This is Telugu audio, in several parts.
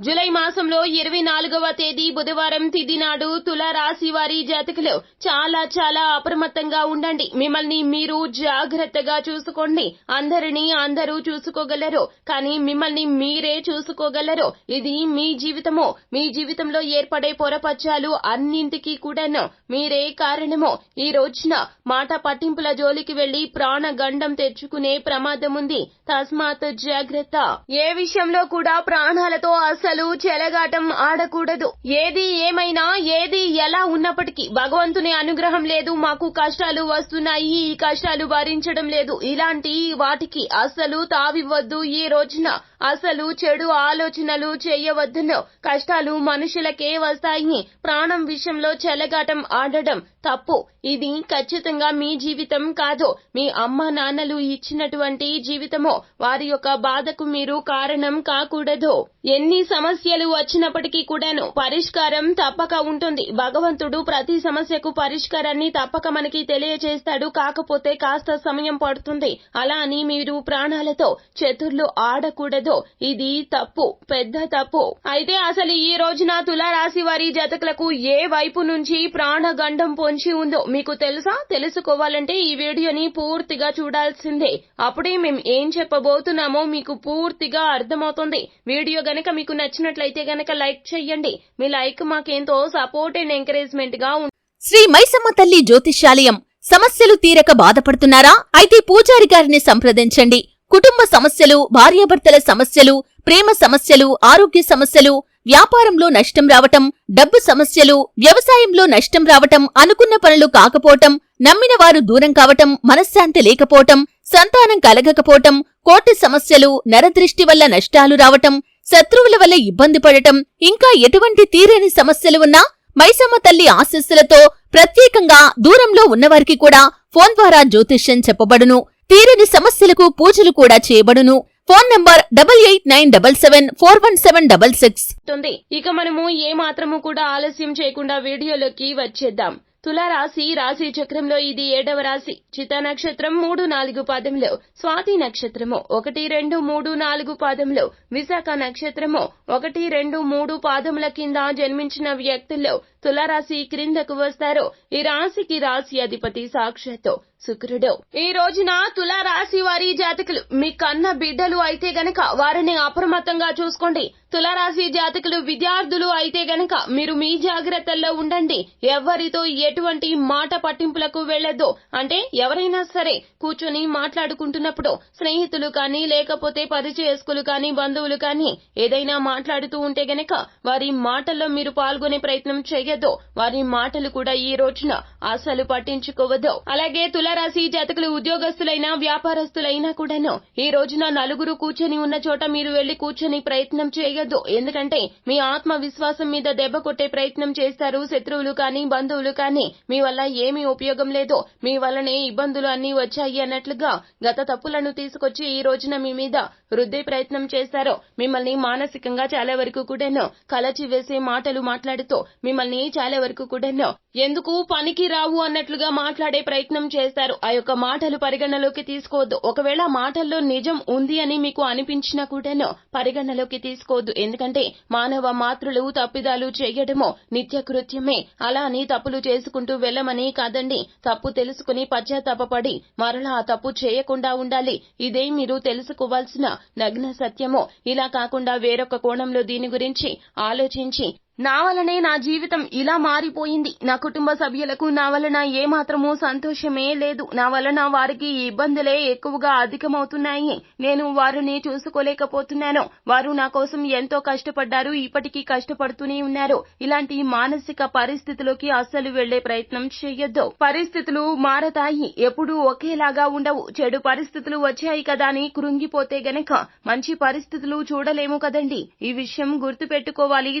జూలై మాసంలో ఇరవై నాలుగవ తేదీ బుధవారం తిది నాడు తులారాశి వారి జాతకులు చాలా చాలా అప్రమత్తంగా ఉండండి. మిమ్మల్ని మీరు జాగ్రత్తగా చూసుకోండి. అందరినీ అందరూ చూసుకోగలరు. కానీ మిమ్మల్ని మీరే చూసుకోగలరు. ఇది మీ జీవితము. మీ జీవితంలో ఏర్పడే పొరపచ్చాలు అన్నింటికీ కూడాను మీరే కారణము. ఈ రోజున మాట పట్టింపుల జోలికి వెళ్ళి ప్రాణగండం తెచ్చుకునే ప్రమాదం ఉంది తస్మాత్ జాగ్రత్త. ఏ విషయంలో కూడా ప్రాణాలతో అసలు చెలగాటం ఆడకూడదు. ఏది ఏమైనా ఏది ఎలా ఉన్నప్పటికీ భగవంతుని అనుగ్రహం లేదు. మాకు కష్టాలు వస్తున్నాయి. ఈ కష్టాలు భరించడం లేదు. ఇలాంటి వాటికి అసలు తావివ్వద్దు. ఈ రోజున అసలు చెడు ఆలోచనలు చేయవద్దును. కష్టాలు మనుషులకే వస్తాయి. ప్రాణం విషయంలో చెలగాటం ఆడడం తప్పు. ఇది ఖచ్చితంగా మీ జీవితం కాదు. మీ అమ్మ నాన్నలు ఇచ్చినటువంటి జీవితము. వారి యొక్క బాధకు మీరు కారణం కాకూడదు. ఎన్ని సమస్యలు వచ్చినప్పటికీ కూడాను పరిష్కారం తప్పక ఉంటుంది. భగవంతుడు ప్రతి సమస్యకు పరిష్కారాన్ని తప్పక మనకి తెలియజేస్తాడు. కాకపోతే కాస్త సమయం పడుతుంది. అలా అని మీరు ప్రాణాలతో చతుర్లు ఆడకూడదు. ఇది తప్పు పెద్ద తప్పు. అయితే అసలు ఈ రోజున తులారాశి వారి జాతకులకు ఏ వైపు నుంచి ప్రాణగండం పొంచి ఉందో మీకు తెలుసా? తెలుసుకోవాలంటే ఈ వీడియోని పూర్తిగా చూడాల్సిందే. అప్పుడే మేము ఏం చెప్పబోతున్నామో మీకు పూర్తిగా అర్థమవుతుంది. వీడియో గనక మీకు నచ్చినట్లయితే గనక లైక్ చెయ్యండి. మీ లైక్ మాకేంతో సపోర్ట్ అండ్ ఎంకరేజ్మెంట్గా శ్రీ మైసమ్మ తల్లి జ్యోతిష్యాలయం. సమస్యలు తీరక బాధపడుతున్నారా? అయితే పూజారి గారిని సంప్రదించండి. కుటుంబ సమస్యలు భార్యాభర్తల సమస్యలు ప్రేమ సమస్యలు ఆరోగ్య సమస్యలు వ్యాపారంలో నష్టం రావటం డబ్బు సమస్యలు వ్యవసాయంలో నష్టం రావటం అనుకున్న పనులు కాకపోవటం నమ్మిన వారు దూరం కావటం మనశ్శాంతి లేకపోవటం సంతానం కలగకపోవటం కోర్టు సమస్యలు నరదృష్టి వల్ల నష్టాలు రావటం శత్రువుల వల్ల ఇబ్బంది పడటం ఇంకా ఎటువంటి తీరని సమస్యలు ఉన్నా మైసమ్మ తల్లి ఆశీస్సులతో ప్రత్యేకంగా దూరంలో ఉన్నవారికి కూడా ఫోన్ ద్వారా జ్యోతిష్యం చెప్పబడును. తీరని సమస్యలకు పూజలు కూడా చేయబడును. Phone number double eight nine double seven four one seven double six. ఉంది ఇక మనము ఏ మాత్రము కూడా ఆలస్యం చేయకుండా వీడియోలోకి వచ్చేద్దాం. తులారాశి రాశి చక్రంలో ఇది ఏడవ రాశి. చితా నక్షత్రం మూడు నాలుగు పాదంలో స్వాతి నక్షత్రము ఒకటి రెండు మూడు నాలుగు పాదంలో విశాఖ నక్షత్రము ఒకటి రెండు మూడు పాదముల కింద జన్మించిన వ్యక్తుల్లో తులారాశి క్రిందకు వస్తారు. ఈ రాశికి రాశి అధిపతి సాక్షాత్తు శుక్రుడు. ఈ రోజున తులారాశి వారి జాతకులు మీ కన్న బిడ్డలు అయితే గనక వారిని అప్రమత్తంగా చూసుకోండి. తులారాశి జాతకులు విద్యార్థులు అయితే గనక మీరు మీ జాగ్రత్తల్లో ఉండండి. ఎవరితో ఎటువంటి మాట పట్టింపులకు వెళ్ళొద్దు అంటే ఎవరైనా సరే కూర్చొని మాట్లాడుకుంటున్నప్పుడు స్నేహితులు కానీ లేకపోతే పరిచయస్కులు కానీ బంధువులు కానీ ఏదైనా మాట్లాడుతూ ఉంటే గనక వారి మాటల్లో మీరు పాల్గొనే ప్రయత్నం చేయొద్దు. వారి మాటలు కూడా ఈ రోజున అసలు పట్టించుకోవద్దు. అలాగే తులారాశి జాతకులు ఉద్యోగస్తులైనా వ్యాపారస్తులైనా కూడాను ఈ రోజున నలుగురు కూర్చొని ఉన్న చోట మీరు వెళ్ళి కూర్చొని ప్రయత్నం చేయొద్దు. ఎందుకంటే మీ ఆత్మవిశ్వాసం మీద దెబ్బ కొట్టే ప్రయత్నం చేస్తారు. శత్రువులు కానీ బంధువులు కానీ మీ వల్ల ఏమీ ఉపయోగం లేదు. మీ వల్లనే ఇబ్బందులు అన్ని వచ్చాయి అన్నట్లుగా గత తప్పులను తీసుకొచ్చి ఈ రోజున మీ మీద రుద్దే ప్రయత్నం చేస్తారు. మిమ్మల్ని మానసికంగా చాలా వరకు కూడాను కలచి వేసే మాటలు మాట్లాడుతూ మిమ్మల్ని చాలా వరకు కూడాను ఎందుకు? పనికి రావు అన్నట్లుగా మాట్లాడే ప్రయత్నం చేస్తారు. ఆ యొక్క మాటలు పరిగణలోకి తీసుకోవద్దు. ఒకవేళ మాటల్లో నిజం ఉంది అని మీకు అనిపించినా కూడాను పరిగణలోకి తీసుకోవద్దు. ఎందుకంటే మానవ మాతృలు తప్పిదాలు చేయడము నిత్య కృత్యమే అలా అని తప్పులు చేసుకుంటూ వెళ్ళమని కాదండి. తప్పు తెలుసుకుని పశ్చాత్తాపడి మరలా ఆ తప్పు చేయకుండా ఉండాలి. ఇదే మీరు తెలుసుకోవాల్సిన నగ్న సత్యము. ఇలా కాకుండా వేరొక కోణంలో దీని గురించి ఆలోచించి నా వలనే నా జీవితం ఇలా మారిపోయింది. నా కుటుంబ సభ్యులకు నా వలన ఏమాత్రమూ సంతోషమే లేదు. నా వలన వారికి ఇబ్బందులే ఎక్కువగా అధికమవుతున్నాయి. నేను వారిని చూసుకోలేకపోతున్నాను. వారు నా కోసం ఎంతో కష్టపడ్డారు. ఇప్పటికీ కష్టపడుతూనే ఉన్నారు. ఇలాంటి మానసిక పరిస్థితిలోకి అస్సలు వెళ్ళే ప్రయత్నం చేయొద్దు పరిస్థితులు మారతాయి. ఎప్పుడూ ఒకేలాగా ఉండవు. చెడు పరిస్థితులు వచ్చాయి కదా అని కృంగిపోతే గనక మంచి పరిస్థితులు చూడలేము కదండి. ఈ విషయం గుర్తు పెట్టుకోవాలి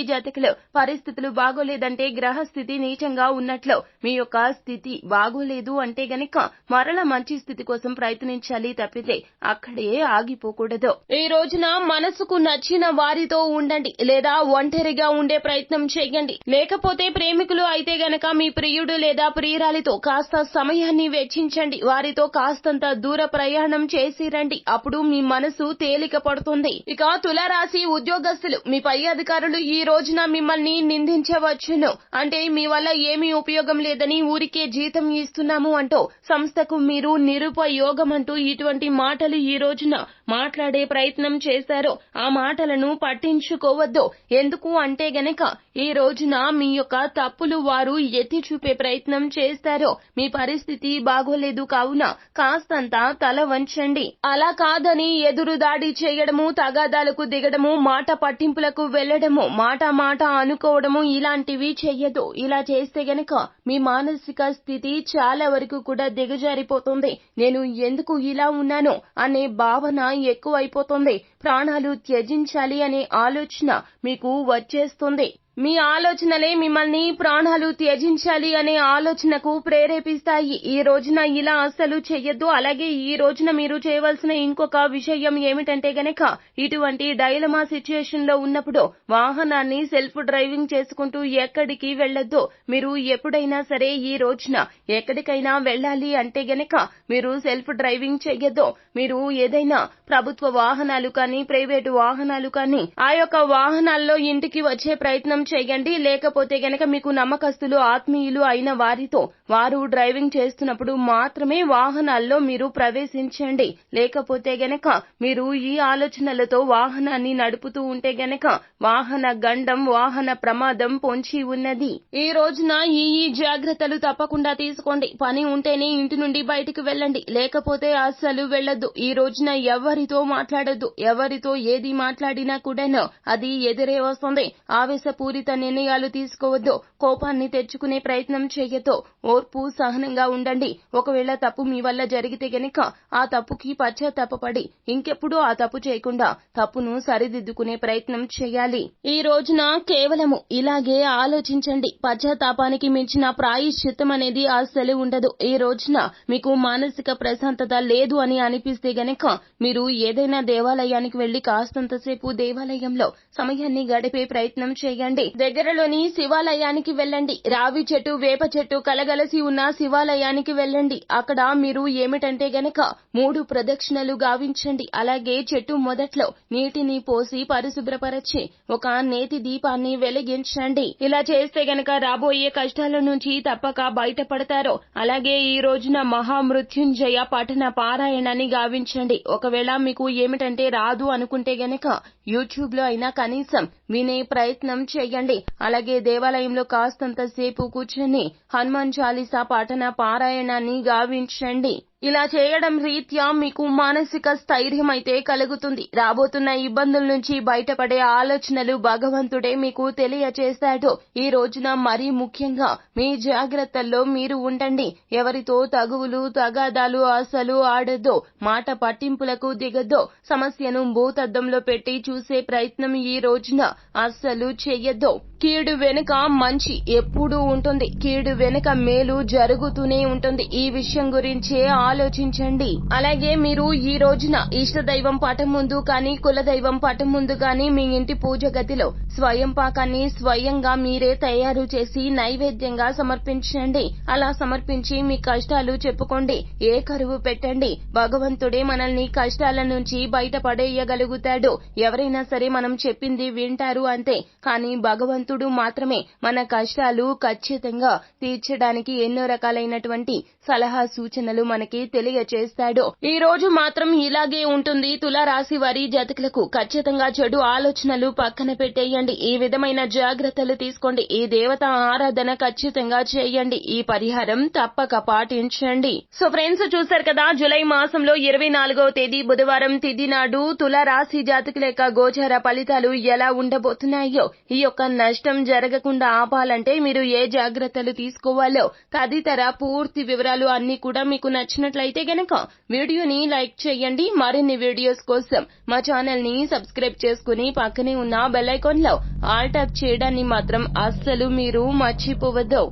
ఈ జాతకులు పరిస్థితులు బాగోలేదంటే గ్రహస్థితి నీచంగా ఉన్నట్లు. మీ యొక్క స్థితి బాగోలేదు అంటే గనక మరల మంచి స్థితి కోసం ప్రయత్నించాలి తప్పితే అక్కడే ఆగిపోకూడదు. ఈ రోజున మనసుకు నచ్చిన వారితో ఉండండి లేదా ఒంటరిగా ఉండే ప్రయత్నం చేయండి. లేకపోతే ప్రేమికులు అయితే గనక మీ ప్రియుడు లేదా ప్రియురాలితో కాస్త సమయాన్ని వెచ్చించండి. వారితో కాస్తంత దూర ప్రయాణం చేసి రండి. అప్పుడు మీ మనసు తేలిక పడుతుంది. ఇక తులారాశి ఉద్యోగస్తులు మీ పై అధికారులు ఈ రోజున మిమ్మల్ని నిందించవచ్చును. అంటే మీ వల్ల ఏమీ ఉపయోగం లేదని ఊరికే జీతం ఇస్తున్నాము అంటూ సంస్థకు మీరు నిరుపయోగం అంటూ ఇటువంటి మాటలు ఈ రోజున మాట్లాడే ప్రయత్నం చేశారో. ఆ మాటలను పట్టించుకోవద్దు. ఎందుకు అంటే గనక ఈ రోజున మీ యొక్క తప్పులు వారు ఎత్తి చూపే ప్రయత్నం చేస్తారో. మీ పరిస్థితి బాగోలేదు కావున కాస్తంత తల వంచండి. అలా కాదని ఎదురు దాడి చేయడము తగాదాలకు దిగడము మాట పట్టింపులకు వెళ్ళడము మాట మాట అనుకోవడము ఇలాంటివి చెయ్యదు. ఇలా చేస్తే గనక మీ మానసిక స్థితి చాలా వరకు కూడా దిగజారిపోతుంది. నేను ఎందుకు ఇలా ఉన్నాను? అనే భావన ఎక్కువైపోతుంది. ప్రాణాలు త్యజించాలి అనే ఆలోచన మీకు వచ్చేస్తుంది. మీ ఆలోచనలే మిమ్మల్ని ప్రాణాలు త్యజించాలి అనే ఆలోచనకు ప్రేరేపిస్తాయి. ఈ రోజున ఇలా అస్సలు చెయ్యొద్దు. అలాగే ఈ రోజున మీరు చేయవలసిన ఇంకొక విషయం ఏమిటంటే గనక ఇటువంటి డైలమా సిచ్యుయేషన్లో ఉన్నప్పుడు వాహనాన్ని సెల్ఫ్ డ్రైవింగ్ చేసుకుంటూ ఎక్కడికి వెళ్ళొద్దు మీరు ఎప్పుడైనా సరే ఈ రోజున ఎక్కడికైనా వెళ్ళాలి అంటే గనక మీరు సెల్ఫ్ డ్రైవింగ్ చెయ్యొద్దు. మీరు ఏదైనా ప్రభుత్వ వాహనాలు కానీ ప్రైవేటు వాహనాలు కానీ ఆ యొక్క వాహనాల్లో ఇంటికి వచ్చే ప్రయత్నం చేయండి. లేకపోతే గనక మీకు నమ్మకస్తులు ఆత్మీయులు అయిన వారితో వారు డ్రైవింగ్ చేస్తున్నప్పుడు మాత్రమే వాహనాల్లో మీరు ప్రవేశించండి. లేకపోతే గనక మీరు ఈ ఆలోచనలతో వాహనాన్ని నడుపుతూ ఉంటే గనక వాహన గండం వాహన ప్రమాదం పొంచి ఉన్నది. ఈ రోజున ఈ ఈ జాగ్రత్తలు తప్పకుండా తీసుకోండి. పని ఉంటేనే ఇంటి నుండి బయటికి వెళ్ళండి. లేకపోతే అస్సలు వెళ్ళొద్దు. ఈ రోజున ఎవరితో మాట్లాడొద్దు. ఎవరితో ఏది మాట్లాడినా కూడాను అది ఎదురే వస్తుంది. ఆవేశపూరిత నిర్ణయాలు తీసుకోవద్దు. కోపాన్ని తెచ్చుకునే ప్రయత్నం చేయొద్దు. ఓర్పు సహనంగా ఉండండి. ఒకవేళ తప్పు మీ వల్ల జరిగితే గనక ఆ తప్పుకి పశ్చాత్తాపడి ఇంకెప్పుడు ఆ తప్పు చేయకుండా తప్పును సరిదిద్దుకునే ప్రయత్నం చేయాలి. ఈ రోజున కేవలము ఇలాగే ఆలోచించండి. పశ్చాత్తాపానికి మించిన ప్రాయశ్చిత్తం అనేది అస్సలు ఉండదు. ఈ రోజున మీకు మానసిక ప్రశాంతత లేదు అని అనిపిస్తే గనక మీరు ఏదైనా దేవాలయానికి వెళ్ళి కాస్తంతసేపు దేవాలయంలో సమయాన్ని గడిపే ప్రయత్నం చేయండి. దగ్గరలోని శివాలయానికి వెళ్ళండి. రావి చెట్టు వేప చెట్టు కలగలసి ఉన్న శివాలయానికి వెళ్ళండి. అక్కడ మీరు ఏమిటంటే గనక మూడు ప్రదక్షిణలు గావించండి. అలాగే చెట్టు మొదట్లో నీటిని పోసి పరిశుభ్రపరచి ఒక నేతి దీపాన్ని వెలిగించండి. ఇలా చేస్తే గనక రాబోయే కష్టాల నుంచి తప్పక బయటపడతారు. అలాగే ఈ రోజున మహామృత్యుంజయ పఠన పారాయణాన్ని గావించండి. ఒకవేళ మీకు ఏమిటంటే రాదు అనుకుంటే గనక యూట్యూబ్లో అయినా కనీసం వినే ప్రయత్నం చేయండి. అలాగే దేవాలయంలో కాస్తంత సేపు కూర్చొని హనుమాన్ చాలీసా పఠన పారాయణాన్ని గావించండి. ఇలా చేయడం రీత్యా మీకు మానసిక స్థైర్యం అయితే కలుగుతుంది. రాబోతున్న ఇబ్బందుల నుంచి బయటపడే ఆలోచనలు భగవంతుడే మీకు తెలియచేస్తాడు. ఈ రోజున మరీ ముఖ్యంగా మీ జాగ్రత్తల్లో మీరు ఉండండి. ఎవరితో తగువులు తగాదాలు అసలు ఆడద్దు. మాట పట్టింపులకు దిగద్దు. సమస్యను భూతద్దంలో పెట్టి చూసే ప్రయత్నం ఈ రోజున అస్సలు చెయ్యొద్దు. కీడు వెనుక మంచి ఎప్పుడూ ఉంటుంది. కీడు వెనుక మేలు జరుగుతూనే ఉంటుంది. ఈ విషయం గురించే ఆలోచించండి. అలాగే మీరు ఈ రోజున ఇష్టదైవం పటం ముందు కానీ కులదైవం పటం ముందు కానీ మీ ఇంటి పూజ గదిలో స్వయం పాకాన్ని స్వయంగా మీరే తయారు చేసి నైవేద్యంగా సమర్పించండి. అలా సమర్పించి మీ కష్టాలు చెప్పుకోండి. ఏ కరువు పెట్టండి. భగవంతుడే మనల్ని కష్టాల నుంచి బయటపడేయగలుగుతాడు. ఎవరైనా సరే మనం చెప్పింది వింటారు అంతే. కానీ భగవంతుడు మాత్రమే మన కష్టాలు ఖచ్చితంగా తీర్చడానికి ఎన్నో రకాలైనటువంటి సలహా సూచనలు మనకి తెలియచేస్తాడు. ఈ రోజు మాత్రం ఇలాగే ఉంటుంది. తులారాశి వారి జాతకులకు ఖచ్చితంగా చెడు ఆలోచనలు పక్కన పెట్టేయండి. ఈ విధమైన జాగ్రత్తలు తీసుకోండి. ఈ దేవత ఆరాధన ఖచ్చితంగా చేయండి. ఈ పరిహారం తప్పక పాటించండి. సో ఫ్రెండ్స్ చూశారు కదా జులై మాసంలో ఇరవై నాలుగవ తేదీ బుధవారం తిది నాడు తులారాశి జాతకుల యొక్క గోచార ఫలితాలు ఎలా ఉండబోతున్నాయో ఈ యొక్క నష్ట నష్టం జరగకుండా ఆపాలంటే మీరు ఏ జాగ్రత్తలు తీసుకోవాలో తదితర పూర్తి వివరాలు అన్ని కూడా మీకు నచ్చినట్లయితే గనక వీడియోని లైక్ చేయండి. మరిన్ని వీడియోస్ కోసం మా ఛానల్ని సబ్స్క్రైబ్ చేసుకుని పక్కనే ఉన్న బెల్ ఐకాన్లో ఆల్ టాప్ చేయడాన్ని మాత్రం అస్సలు మీరు మర్చిపోవద్దు.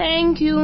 Thank you.